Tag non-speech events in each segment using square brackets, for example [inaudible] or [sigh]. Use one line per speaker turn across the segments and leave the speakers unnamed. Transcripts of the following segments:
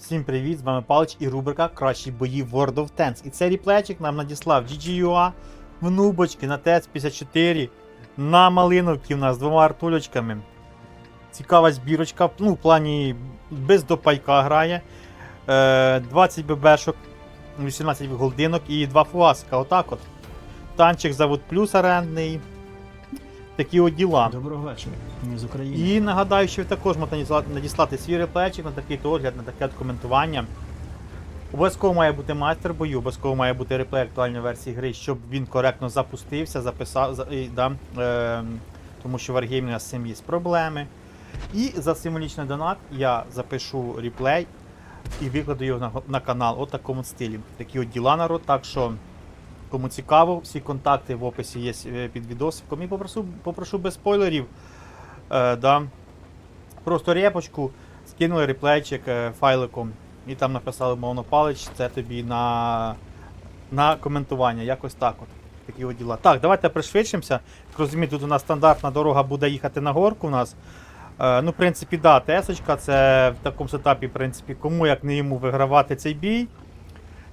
Всім привіт, з вами Палич і рубрика Кращі бої World of Tanks. І цей ріплечик нам надіслав GGUA в нубочки на ТЕЦ-54 на Малиновці у нас з двома артулечками. Цікава збірочка, ну, в плані без допайка грає. Е, 20 ББшок, 18 голдинок і 2 фуаска. Отак от. Танчик завод плюс орендний. Такі от діла.
Доброго вечора. Ми з України.
І нагадаю, що ви також можете надіслати- свій реплечик на такий то огляд, на таке от коментування. Обов'язково має бути майстер бою, обов'язково має бути реплей актуальної версії гри, щоб він коректно запустився, записав, і, да, е, тому що в Wargaming з цим є проблеми. І за символічний донат я запишу реплей і викладу його на, на канал от такому стилі. Такі от діла народ. Так що, кому цікаво, всі контакти в описі є е, під відосиком. І попрошу, попрошу без спойлерів. Е, да. Просто репочку, скинули реплейчик е, файликом і там написали мовно палич, це тобі на, на коментування. Якось так от. Такі от діла. Так, давайте пришвидшимося. Як розумієте, тут у нас стандартна дорога буде їхати на горку у нас. Е, ну, в принципі, да, тесочка, це в такому сетапі, в принципі, кому як не йому вигравати цей бій.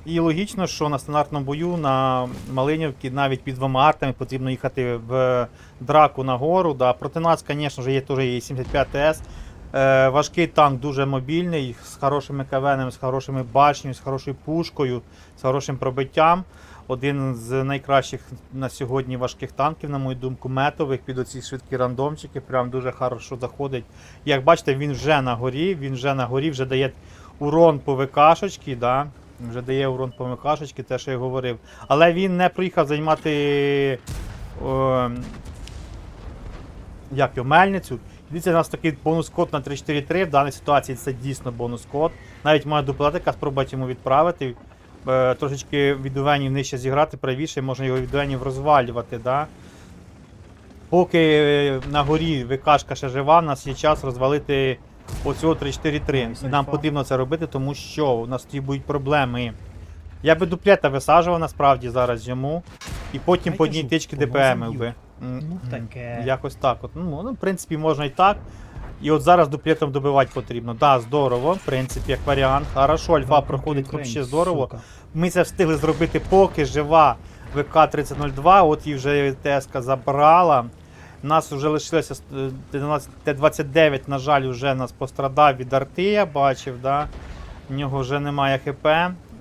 І логічно, що на стандартному бою на Малинівці навіть під двома артами потрібно їхати в драку на гору. Да. Проти нас, звісно є теж і 75 ТС. Е, важкий танк дуже мобільний, з хорошими КВНами, з хорошими башнями, з хорошою пушкою, з хорошим пробиттям. Один з найкращих на сьогодні важких танків, на мою думку, метових під оці швидкі рандомчики. Прям дуже хорошо заходить. Як бачите, він вже на горі, він вже на горі, вже дає урон по ВКшечки, да? Вже дає урон по ВКшечки, те, що я говорив. Але він не приїхав займати о, як його, мельницю. Дивіться, у нас такий бонус-код на 343. В даній ситуації це дійсно бонус-код. Навіть моя дуплетика спробувати йому відправити. Е, трошечки від увенів нижче зіграти правіше, можна його від увенів розвалювати. Да? Поки е, на горі ВКшка ще жива, у нас є час розвалити оцього 343. І нам потрібно це робити, тому що у нас тоді будуть проблеми. Я би дуплета висаджував насправді зараз йому. І потім по одній тички ДПМ би.
Ну таке.
Якось так. От. Ну, ну, в принципі, можна і так. І от зараз дуплетом добивати потрібно. Да, здорово, в принципі, як варіант. Хорошо, альфа проходить взагалі здорово.
сука.
Ми це встигли зробити, поки жива ВК-3002, от її вже ТСК забрала. У нас вже лишилося е, Т-12 Т-29, на жаль, вже нас пострадав від арти, я бачив. Да? В нього вже немає ХП,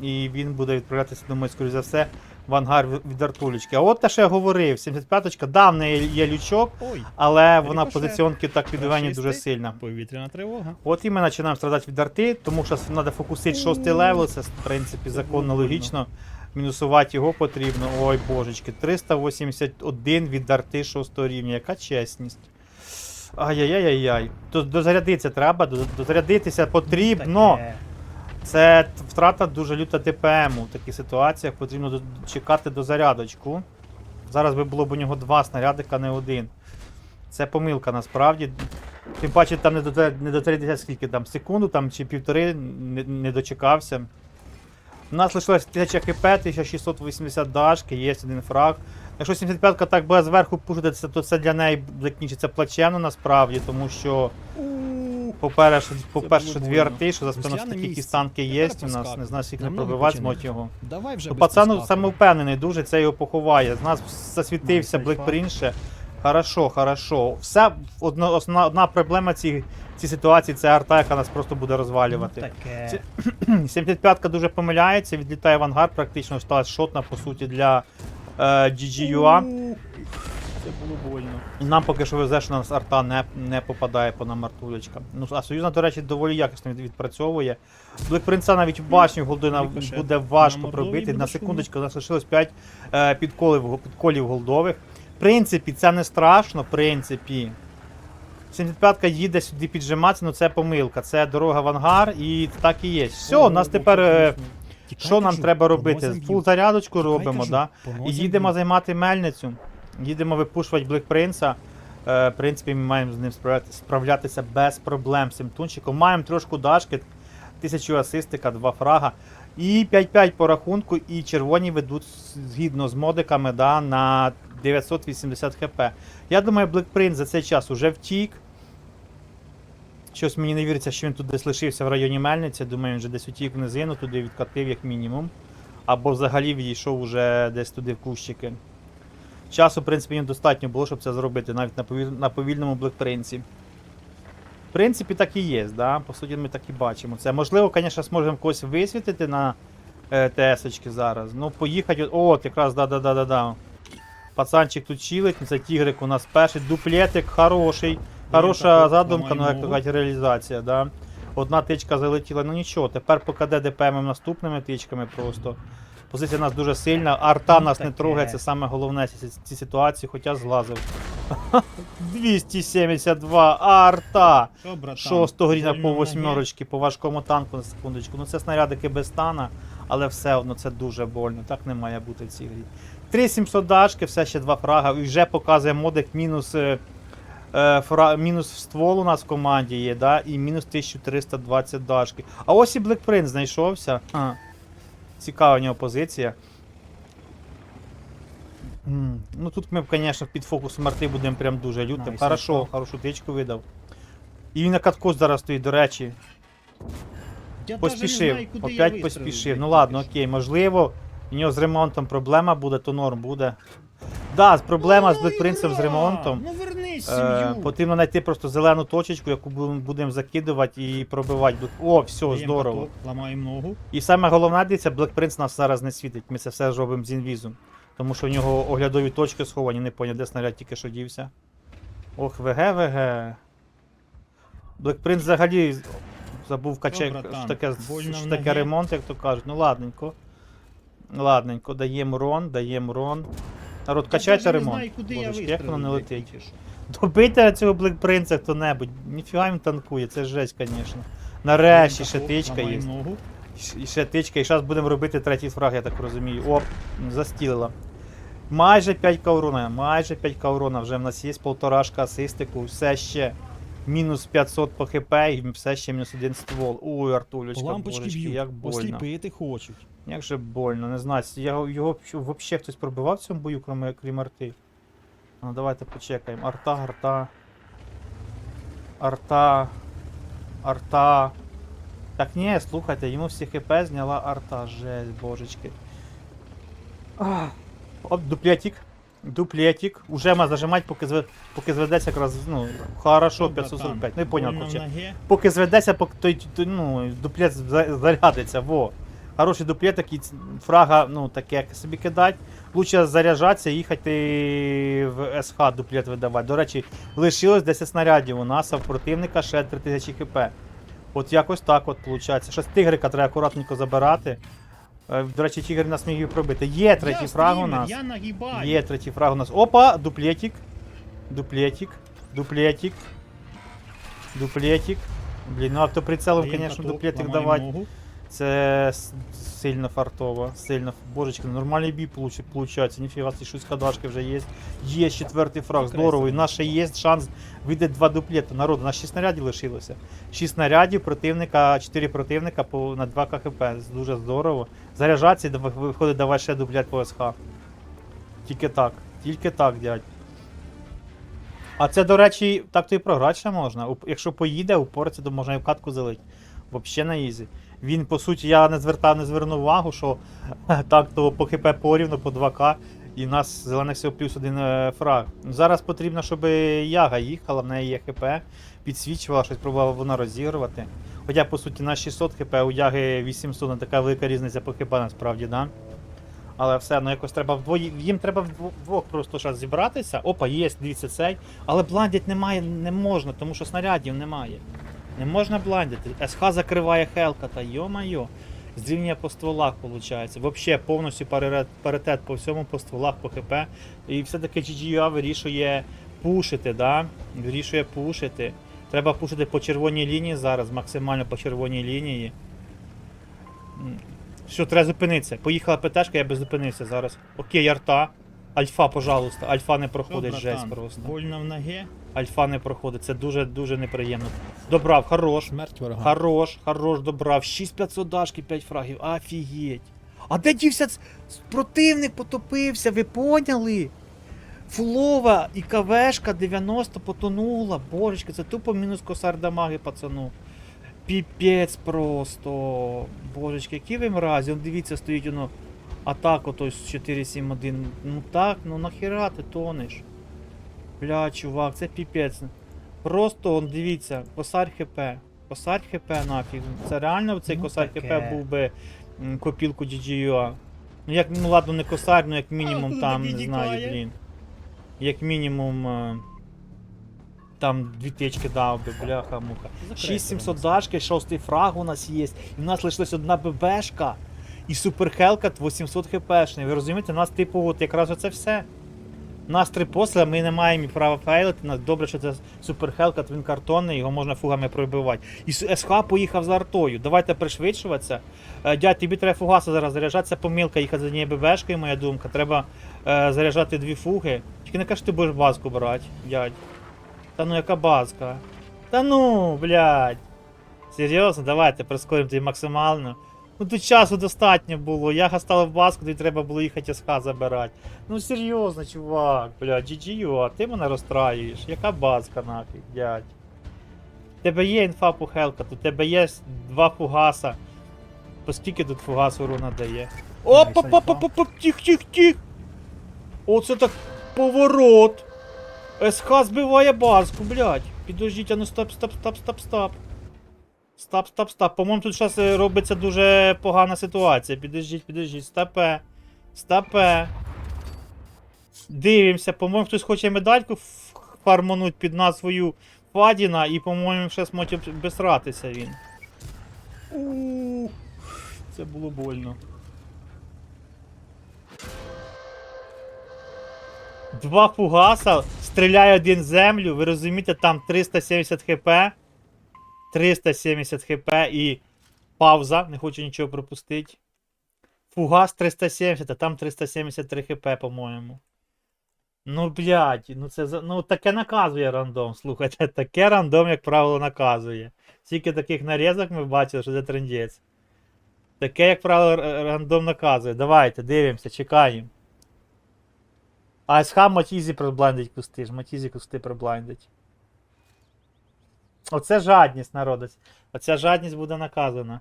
і він буде відправлятися, думаю, скоріш за все, в ангар від- артулечки. А от те, що я говорив, 75-ка, да, в неї є лючок,
Ой,
але вона позиціонки так підведені дуже сильно.
повітряна тривога.
От і ми починаємо страдати від арти, тому що треба фокусити шостий левел, це в принципі законно, логічно. Мінусувати його потрібно. Ой божечки, 381 від арти 6 рівня. Яка чесність. Ай-яй-яй-яй. Дозарядитися треба, дозарядитися потрібно. Це втрата дуже люта ТПМу. В таких ситуаціях потрібно чекати до зарядочку. Зараз би було б у нього два снарядика, не один. Це помилка насправді. Тим паче там не до, не дотриматися скільки там, секунду там, чи півтори не, не дочекався. У нас лишилось 1000 хп, 1680 дашки, є один фраг. Якщо 75-ка так буде зверху пушитися, то це для неї закінчиться плачевно насправді, тому що по-перше, по-перше дві арти, що за такі
місці.
танки є у нас, не знаю, скільки не пробивати
починай.
його.
Давай вже
Ну,
без
пацан самовпевнений дуже, це його поховає. З нас засвітився
Найс,
Блекпрінше. Хорошо, хорошо. Все, одна, одна, одна проблема ці, ці ситуації це арта, яка нас просто буде
Ну,
розвалювати.
таке.
75-ка [clears throat] дуже помиляється, відлітає в ангар, практично стала шотна, по суті, для е, GGUA.
Це було больно.
І нам поки що везе, що у нас арта не, не попадає по нам артулечка. Ну, а союзна, до речі, доволі якісно від- відпрацьовує. Блекпринца навіть в башню голдина
Рикошет.
буде важко
На мордовій
пробити.
буде
На секундочку, у нас лишилось 5 е, підколів, підколів голдових. В принципі, це не страшно, в принципі. 75-ка їде сюди піджиматися, ну це помилка. Це дорога в ангар і так і є. Все, у нас тепер. е, що нам треба робити? Фул зарядочку робимо, да? І їдемо займати мельницю. Їдемо випушувати Блекпринца. Е, в принципі, ми маємо з ним справлятися без проблем з цим тунчиком. Маємо трошку дашки, тисячу асистика, два фрага. І 5-5 по рахунку, і червоні ведуть згідно з модиками да, на 980 хп. Я думаю, Блекпринц за цей час уже втік. Щось мені не віриться, що він тут десь лишився в районі Мельниці. Думаю, він вже десь утік в низину, туди відкатив як мінімум. Або взагалі відійшов уже десь туди в кущики. Часу, в принципі, їм достатньо було, щоб це зробити, навіть на, повіль... на повільному блекпринці. В принципі, так і є, да? по суті, ми так і бачимо. Це можливо, звісно, зможемо когось висвітити на е, ТС-очки зараз. Ну, поїхати. От, якраз, да-да-да-да-да. Пацанчик тут чилить, це тігрик у нас перший, дуплетик хороший. Хороша задумка, ну як то кажуть, реалізація, да. Одна тичка залетіла, ну нічого, тепер покаде ДПМ наступними тичками просто. Позиція у нас дуже сильна, арта
Ну,
нас не трогає, це саме головне ці, ці ситуації, хоча злазив. [laughs] 272 арта! Шостого рівня по
в
восьмерочки, по важкому танку на секундочку. Ну це снарядики без стана, але все одно це дуже больно. Так не має бути в цій грі. 3700 дашки, все ще два фрага. І вже показує модик мінус. е, е, фра... Мінус в ствол у нас в команді є, да? і мінус 1320 дашки. А ось і Prince знайшовся. А. Цікава в нього позиція. М, Ну тут ми, звісно, під фокусом арти будемо прям дуже лютим.
Найс,
Хорошо,
найс.
хорошу тичку видав. І він на катку зараз стоїть, до речі.
Я
Поспішив.
знаю,
Опять поспішив. Ну ладно, окей, можливо, у нього з ремонтом проблема буде, то норм буде. Да, проблема з
Ой,
з ремонтом.
Ну вернись в
Е,
сім'ю.
потрібно знайти просто зелену точечку, яку будемо- будемо закидувати і пробивати. Блек- О, все,
Даємо
здорово.
каток, Ламаємо ногу.
І саме головне, дивіться, Black Prince нас зараз не світить. Ми це все зробимо з інвізом. Тому що у нього оглядові точки сховані, не поняв, де снаряд тільки що дівся. Ох, ВГ, ВГ. Black Prince взагалі забув качек,
братан,
що таке,
больно
що таке ремонт, як то кажуть. Ну ладненько. Ладненько, даємо рон, даємо рон. Народ, качайте ремонт.
знаю, куди я
як воно не летить. Добийте цього Black Prince хто-небудь. Ніфіга він танкує, це жесть, звісно. Нарешті ще тичка є. І ще тичка, і зараз будемо робити третій фраг, я так розумію. Оп, застілила. Майже 5 каурона, майже 5 каурона. Вже в нас є полторашка асистику, все ще мінус 500 по хп і все ще мінус один ствол. Ой, Артулечка,
Лампочки
божечки,
б'ють,
як больно.
осліпити хочуть.
Як же больно, не знаю. Я, його взагалі хтось пробивав в цьому бою, крім, крім арти. Ну давайте почекаємо. Арта, арта. Арта. Арта. Так ні, слухайте, йому всі хп зняла арта. Жесть, божечки. Ах. Оп, дуплетик. Дуплетик. Уже ма зажимать, поки, зве, поки зведеться якраз, ну, хорошо, 545. Ну, я поняв, короче поки зведеться, поки той, ну, дуплет за- зарядиться, во. Хороший дуплет, такий фрага, ну, таке як собі кидать. Лучше заряджатися, їхати в СХ дуплет видавати. До речі, лишилось 10 снарядів у нас, а в противника ще 3000 хп. От якось так от виходить. Щось тигрика треба акуратненько забирати. Е, До речі, тігр нас міг і пробити. Є третій
Я
фраг у нас.
Я нагибаю.
Є третій фраг у нас. Опа, дуплетик. Дуплетик. Дуплетик. Дуплетик. Блін, ну автоприцелом, звісно, дуплетик давати.
ногу.
Це сильно фартово. Сильно. Божечки, нормальний бій получ- получається. Ніфіга, ці щось кадашки вже є. Є четвертий фраг, здорово. І наш ще є шанс вийде два дуплета. Народу, у нас 6 снарядів лишилося. 6 снарядів, противника, 4 противника по, на 2 КХП. Дуже здорово. Заряджатися, і виходить, давай ще дуплет по СХ. Тільки так. Тільки так, дядь. А це, до речі, так то і програти ще можна. Якщо поїде, упориться, то можна і в катку залить. Вообще на ізі. Він, по суті, я не звертав, не звернув увагу, що [laughs] так то по хп порівну, по 2К, і в нас зелених всього плюс один е, фраг. Зараз потрібно, щоб яга їхала, в неї є хп, підсвічувала, щось пробувала вона розігрувати. Хоча, по суті, на 600 хп, у яги 800, не така велика різниця по хп насправді, да? Але все, ну якось треба вдвоє. Їм треба вдвох просто зараз зібратися. Опа, є, дивіться цей. Але бландять немає, не можна, тому що снарядів немає. Не можна бландити. СХ закриває Хелка, та йо-майо. Зрівнює по стволах, виходить. Взагалі повністю паритет, по всьому по стволах, по ХП. І все-таки GGUA вирішує пушити, да? Вирішує пушити. Треба пушити по червоній лінії зараз, максимально по червоній лінії. Все, треба зупинитися. Поїхала ПТшка, я би зупинився зараз. Окей, арта. Альфа, пожалуйста. Альфа не проходить, жесть просто.
Больно в ноге.
Альфа не проходить. Це дуже дуже неприємно. Добрав, хорош.
Смерть ворога.
Хорош, хорош, добрав. 6500 дашки, 5 фрагів. Офігеть. А де дівся противник потопився, ви поняли? Фулова і КВшка 90 потонула. Божечки, це тупо мінус косар дамаги, пацану. Піпець просто. Божечки, які ви мразі. Он дивіться, стоїть воно. Атака той з 471. Ну так, ну нахіра ти тонеш. Бля, чувак, це піпець. Просто он дивіться, косарь ХП. Косарь ХП нафіг. Це реально цей
Ну,
косарь
таке.
ХП був би м, копілку GGUA. Ну як, ну ладно, не косарь, ну як мінімум
тут
там,
такий
не знаю, блін. Як мінімум. е, Там дві тички дав би, бляха муха. 6700 дашки, шостий фраг у нас є. І в нас лишилась одна ББшка. І суперхелкат 800 хпшний. Ви розумієте, у нас типу от якраз оце все. Нас три посла, ми не маємо права фейлити. Добре, що це суперхелкат, він картонний, його можна фугами пробивати. І СХ поїхав за артою. Давайте пришвидшуватися. Е, Дядь, тобі треба фугаси зараз заряджати. Це помилка їхати за однією ББшкою, моя думка. Треба е, заряджати дві фуги. Тільки не кажи, ти будеш базку брати, дядь. Та ну яка базка? Та ну, блядь. Серйозно, давайте прискоримо тоді максимально. Ну тут часу достатньо було. Я гастала в баску, тоді треба було їхати СХ забирати. Ну серйозно, чувак, блядь, GGU, а ти мене розстраюєш. Яка базка нафіг, дядь? У тебе є інфа по Хелкату, у тебе є два фугаса. По скільки тут фугас урона дає? Оп, оп, оп, оп, оп, оп, тих, тих, тих. Оце так поворот. СХ збиває базку, блядь. Підождіть, а ну стоп, стоп, стоп, стоп, стоп. Стоп, стоп, стоп. По-моєму, тут зараз робиться дуже погана ситуація. Підождіть, підождіть. Стопе. Стопе. Дивимося, по-моєму, хтось хоче медальку ф- фармануть під назвою Фадіна, і, по-моєму, ще зможе обесратися він. У, Це було больно. Два фугаса, стріляє один землю, ви розумієте, там 370 хп. 370 хп і пауза, не хочу нічого пропустити. Фугас 370, а там 373 хп, по-моєму. Ну, блядь, ну це ну таке наказує рандом. Слухайте, [laughs] таке рандом, як правило, наказує. Тільки таких нарізок ми бачили, що це трендець. Таке, як правило, рандом наказує. Давайте, дивимося, чекаємо. А СХ Матізі проблендить кусти ж, Матізі кусти проблендить. Оце жадність, народець. Оця жадність буде наказана.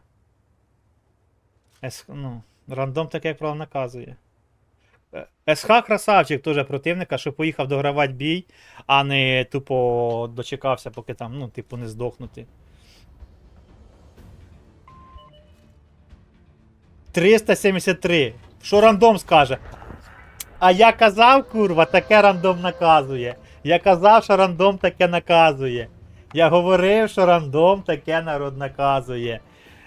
Ес, ну, рандом таке, як правило, наказує. Е, СХ красавчик теж противника, що поїхав догравати бій, а не тупо дочекався, поки там, ну, типу, не здохнути. 373. Що рандом скаже? А я казав, курва, таке рандом наказує. Я казав, що рандом таке наказує. Я говорив, що рандом таке народ наказує.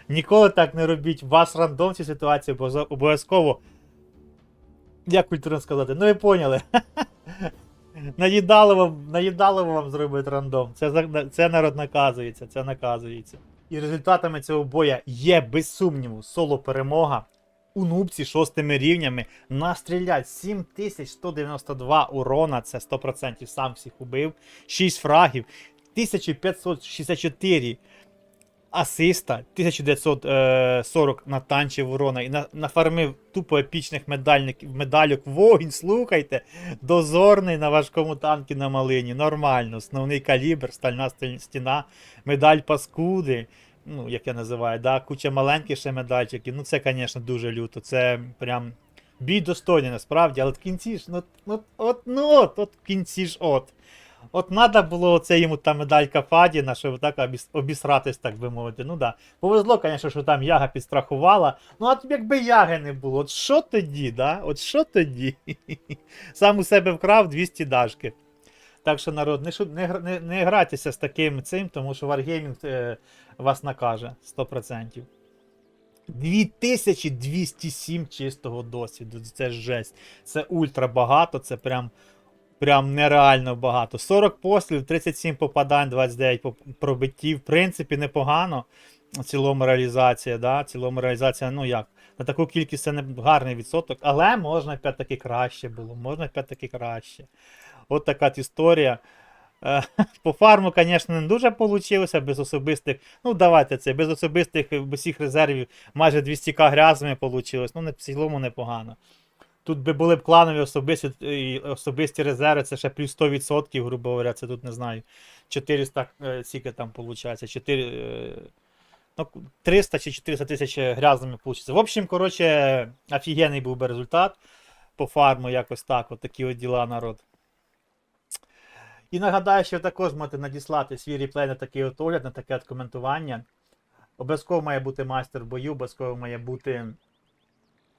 Ніколи так не робіть. Ваш рандом в цій ситуації обов'язково. Як культурно сказати? Ну ви поняли. [laughs] Наїдало вам, вам зробити рандом. Це, це народ наказується, це наказується. І результатами цього боя є без сумніву соло перемога. У нубці шостими рівнями настрілять 7192 урона, це 100% сам всіх убив, 6 фрагів, 1564 асиста, 1940 натанчив урона і нафармив тупо епічних медальників, медальок вогонь, слухайте, дозорний на важкому танкі на малині, нормально, основний калібр, стальна стіна, медаль паскуди, ну, як я називаю, да, куча маленьких ще медальчиків, ну це, звісно, дуже люто, це прям бій достойний насправді, але в кінці ж, ну, ну от, ну от, от в кінці ж от. От треба було це йому та медалька Фадіна, щоб так обіс- обісратись, так би мовити. Ну да. Повезло, звісно, що там яга підстрахувала. Ну, а якби яги не було, от що тоді, да? От що тоді? [laughs] Сам у себе вкрав 200 дашки. Так що, народ, не, не, не, не грайтеся з таким цим, тому що Wargaming е, вас накаже 100%. 2207 чистого досвіду. Це жесть. Це ультра багато, це прям Прям нереально багато. 40 пострілів, 37 попадань, 29 пробиттів. В принципі, непогано. В цілому реалізація, да? Цілому реалізація, ну як, на таку кількість це не гарний відсоток, але можна опять-таки краще було. Можна опять-таки краще. От така історія. Е, [laughs] По фарму, звісно, не дуже вийшло, без особистих. Ну, давайте це, без особистих, всіх резервів майже 200к грязами вийшло. Ну, в цілому непогано. Тут би були б кланові особисті, і особисті резерви, це ще плюс 100%, грубо говоря, це тут не знаю. 400, е, скільки там виходить, 4, е, ну, 300 чи 400 тисяч грязними вийде. В общем, коротше, офігенний був би результат по фарму, якось так, от такі от діла, народ. І нагадаю, що ви також можете надіслати свій реплей на такий от огляд, на таке от коментування. Обов'язково має бути майстер бою, обов'язково має бути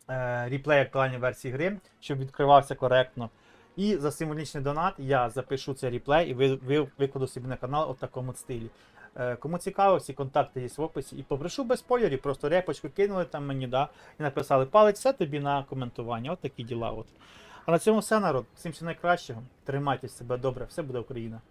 е, реплей актуальної версії гри, щоб відкривався коректно. І за символічний донат я запишу цей реплей і ви, ви, викладу собі на канал у такому стилі. Е, кому цікаво, всі контакти є в описі. І попрошу без спойлерів, просто репочку кинули там мені, да, і написали палець все тобі на коментування. От такі діла. От. А на цьому все, народ. Всім всього найкращого. Тримайтесь себе добре, все буде Україна.